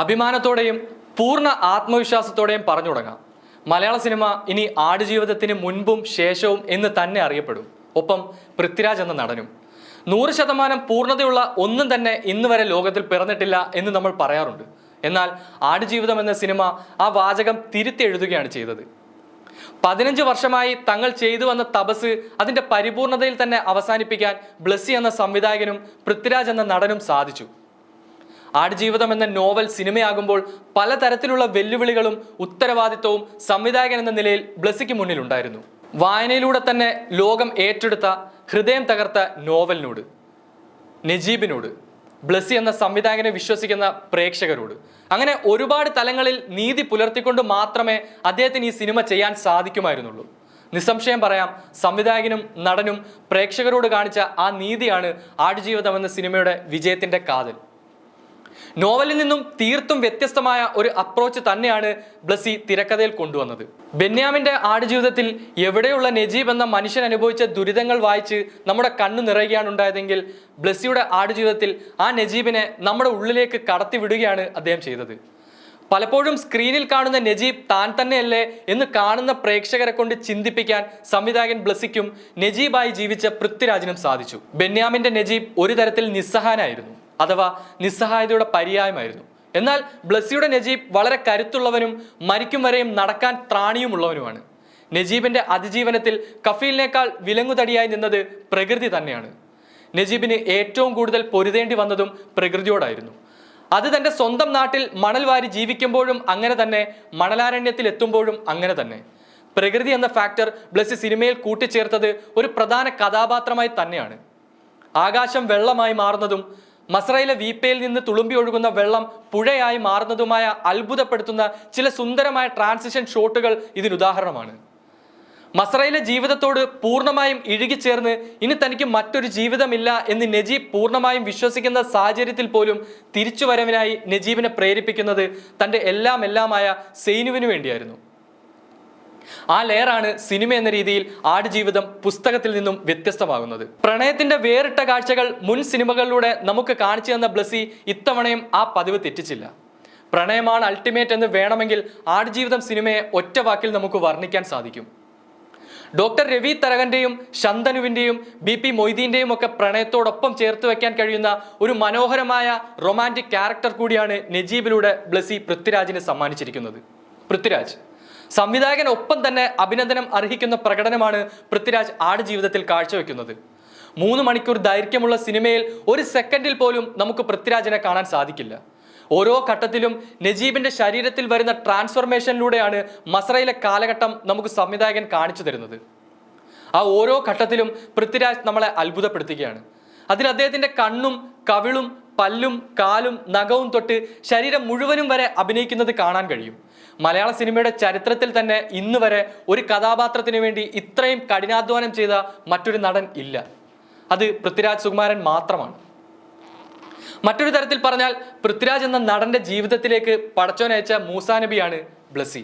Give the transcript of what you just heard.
അഭിമാനത്തോടെയും പൂർണ ആത്മവിശ്വാസത്തോടെയും പറഞ്ഞു തുടങ്ങാം. മലയാള സിനിമ ഇനി ആടുജീവിതത്തിന് മുൻപും ശേഷവും എന്ന് തന്നെ അറിയപ്പെടും. ഒപ്പം പൃഥ്വിരാജ് എന്ന നടനും. നൂറ് ശതമാനം പൂർണതയുള്ള ഒന്നും തന്നെ ഇന്ന് വരെ ലോകത്തിൽ പിറന്നിട്ടില്ല എന്ന് നമ്മൾ പറയാറുണ്ട്. എന്നാൽ ആടുജീവിതം എന്ന സിനിമ ആ വാചകം തിരുത്തി എഴുതുകയാണ് ചെയ്തത്. പതിനഞ്ച് വർഷമായി തങ്ങൾ ചെയ്തു വന്ന തപസ് അതിന്റെ പരിപൂർണതയിൽ തന്നെ അവസാനിപ്പിക്കാൻ ബ്ലസ്സി എന്ന സംവിധായകനും പൃഥ്വിരാജ് എന്ന നടനും സാധിച്ചു. ആടുജീവിതം എന്ന നോവൽ സിനിമയാകുമ്പോൾ പലതരത്തിലുള്ള വെല്ലുവിളികളും ഉത്തരവാദിത്വവും സംവിധായകൻ എന്ന നിലയിൽ ബ്ലസ്സിക്ക് മുന്നിലുണ്ടായിരുന്നു വായനയിലൂടെ തന്നെ ലോകം ഏറ്റെടുത്ത ഹൃദയം തകർത്ത നോവലിനോട് നജീബിനോട് ബ്ലസ്സി എന്ന സംവിധായകനെ വിശ്വസിക്കുന്ന പ്രേക്ഷകരോട്. അങ്ങനെ ഒരുപാട് തലങ്ങളിൽ നീതി പുലർത്തിക്കൊണ്ട് മാത്രമേ അദ്ദേഹത്തിന് ഈ സിനിമ ചെയ്യാൻ സാധിക്കുമായിരുന്നുള്ളൂ. നിസ്സംശയം പറയാം സംവിധായകനും നടനും പ്രേക്ഷകരോട് കാണിച്ച ആ നീതിയാണ് ആടുജീവിതം എന്ന സിനിമയുടെ വിജയത്തിന്റെ കാതൽ. നോവലിൽ നിന്നും തീർത്തും വ്യത്യസ്തമായ ഒരു അപ്രോച്ച് തന്നെയാണ് ബ്ലസി തിരക്കഥയിൽ കൊണ്ടുവന്നത്. ബെന്യാമിന്റെ ആടുജീവിതത്തിൽ എവിടെയുള്ള നജീബ് എന്ന മനുഷ്യൻ അനുഭവിച്ച ദുരിതങ്ങൾ വായിച്ച് നമ്മുടെ കണ്ണു നിറയുകയാണ് ഉണ്ടായതെങ്കിൽ ബ്ലസ്സിയുടെ ആടുജീവിതത്തിൽ ആ നജീബിനെ നമ്മുടെ ഉള്ളിലേക്ക് കടത്തിവിടുകയാണ് അദ്ദേഹം ചെയ്തത്. പലപ്പോഴും സ്ക്രീനിൽ കാണുന്ന നജീബ് താൻ തന്നെയല്ലേ എന്ന് കാണുന്ന പ്രേക്ഷകരെ കൊണ്ട് ചിന്തിപ്പിക്കാൻ സംവിധായകൻ ബ്ലസിക്കും നജീബായി ജീവിച്ച പൃഥ്വിരാജിനും സാധിച്ചു. ബെന്യാമിന്റെ നജീബ് ഒരു തരത്തിൽ നിസ്സഹായനായിരുന്നു അഥവാ നിസ്സഹായതയുടെ പര്യായമായിരുന്നു. എന്നാൽ ബ്ലസ്സിയുടെ നജീബ് വളരെ കരുത്തുള്ളവനും മരിക്കും വരെയും നടക്കാൻ ത്രാണിയുമുള്ളവനുമാണ്. നജീബിന്റെ അതിജീവനത്തിൽ കഫീലിനേക്കാൾ വിലങ്ങുതടിയായി നിന്നത് പ്രകൃതി തന്നെയാണ്. നജീബിന് ഏറ്റവും കൂടുതൽ പൊരുതേണ്ടി വന്നതും പ്രകൃതിയോടായിരുന്നു. അത് തന്റെ സ്വന്തം നാട്ടിൽ മണൽ വാരി ജീവിക്കുമ്പോഴും അങ്ങനെ തന്നെ മണലാരണ്യത്തിൽ എത്തുമ്പോഴും അങ്ങനെ തന്നെ. പ്രകൃതി എന്ന ഫാക്ടർ ബ്ലസ്സി സിനിമയിൽ കൂട്ടിച്ചേർത്തത് ഒരു പ്രധാന കഥാപാത്രമായി തന്നെയാണ്. ആകാശം വെള്ളമായി മാറുന്നതും മസ്രയിലെ വീപ്പയിൽ നിന്ന് തുളുമ്പി ഒഴുകുന്ന വെള്ളം പുഴയായി മാറുന്നതുമായ അത്ഭുതപ്പെടുത്തുന്ന ചില സുന്ദരമായ ട്രാൻസിഷൻ ഷോട്ടുകൾ ഇതിനുദാഹരണമാണ്. മസ്രയിലെ ജീവിതത്തോട് പൂർണമായും ഇഴുകിച്ചേർന്ന് ഇനി തനിക്ക് മറ്റൊരു ജീവിതമില്ല എന്ന് നജീബ് പൂർണമായും വിശ്വസിക്കുന്ന സാഹചര്യത്തിൽ പോലും തിരിച്ചുവരവിനായി നജീബിനെ പ്രേരിപ്പിക്കുന്നത് തന്റെ എല്ലാം എല്ലാമായ സെയിനുവിന് വേണ്ടിയായിരുന്നു. ആ ലെയറാണ് സിനിമ എന്ന രീതിയിൽ ആടുജീവിതം പുസ്തകത്തിൽ നിന്നും വ്യത്യസ്തമാകുന്നത്. പ്രണയത്തിന്റെ വേറിട്ട കാഴ്ചകൾ മുൻ സിനിമകളിലൂടെ നമുക്ക് കാണിച്ചു തന്ന ബ്ലസി ഇത്തവണയും ആ പതിവ് തെറ്റിച്ചില്ല. പ്രണയമാണ് അൾട്ടിമേറ്റ് എന്ന് വേണമെങ്കിൽ ആടുജീവിതം സിനിമയെ ഒറ്റ വാക്കിൽ നമുക്ക് വർണിക്കാൻ സാധിക്കും. ഡോക്ടർ രവി തരകന്റെയും ശന്തനുവിന്റെയും ബി പി മൊയ്തീന്റെയും ഒക്കെ പ്രണയത്തോടൊപ്പം ചേർത്ത് വെക്കാൻ കഴിയുന്ന ഒരു മനോഹരമായ റൊമാന്റിക് ക്യാരക്ടർ കൂടിയാണ് നജീബിലൂടെ ബ്ലസി പൃഥ്വിരാജിന് സമ്മാനിച്ചിരിക്കുന്നത്. പൃഥ്വിരാജ്. സംവിധായകൻ ഒപ്പം തന്നെ അഭിനന്ദനം അർഹിക്കുന്ന പ്രകടനമാണ് പൃഥ്വിരാജ് ആടുജീവിതത്തിൽ കാഴ്ചവെക്കുന്നത്. മൂന്ന് മണിക്കൂർ ദൈർഘ്യമുള്ള സിനിമയിൽ ഒരു സെക്കൻഡിൽ പോലും നമുക്ക് പൃഥ്വിരാജിനെ കാണാൻ സാധിക്കില്ല. ഓരോ ഘട്ടത്തിലും നജീബിന്റെ ശരീരത്തിൽ വരുന്ന ട്രാൻസ്ഫോർമേഷനിലൂടെയാണ് മസ്രയിലെ കാലഘട്ടം നമുക്ക് സംവിധായകൻ കാണിച്ചു തരുന്നത്. ആ ഓരോ ഘട്ടത്തിലും പൃഥ്വിരാജ് നമ്മളെ അത്ഭുതപ്പെടുത്തുകയാണ്. അതിൽ അദ്ദേഹത്തിന്റെ കണ്ണും കവിളും പല്ലും കാലും നഖവും തൊട്ട് ശരീരം മുഴുവനും വരെ അഭിനയിക്കുന്നത് കാണാൻ കഴിയും. മലയാള സിനിമയുടെ ചരിത്രത്തിൽ തന്നെ ഇന്ന് വരെ ഒരു കഥാപാത്രത്തിന് വേണ്ടി ഇത്രയും കഠിനാധ്വാനം ചെയ്ത മറ്റൊരു നടൻ ഇല്ല. അത് പൃഥ്വിരാജ് സുകുമാരൻ മാത്രമാണ്. മറ്റൊരു തരത്തിൽ പറഞ്ഞാൽ പൃഥ്വിരാജ് എന്ന നടന്റെ ജീവിതത്തിലേക്ക് പടച്ചോനയച്ച മൂസാനബിയാണ് ബ്ലസ്സി.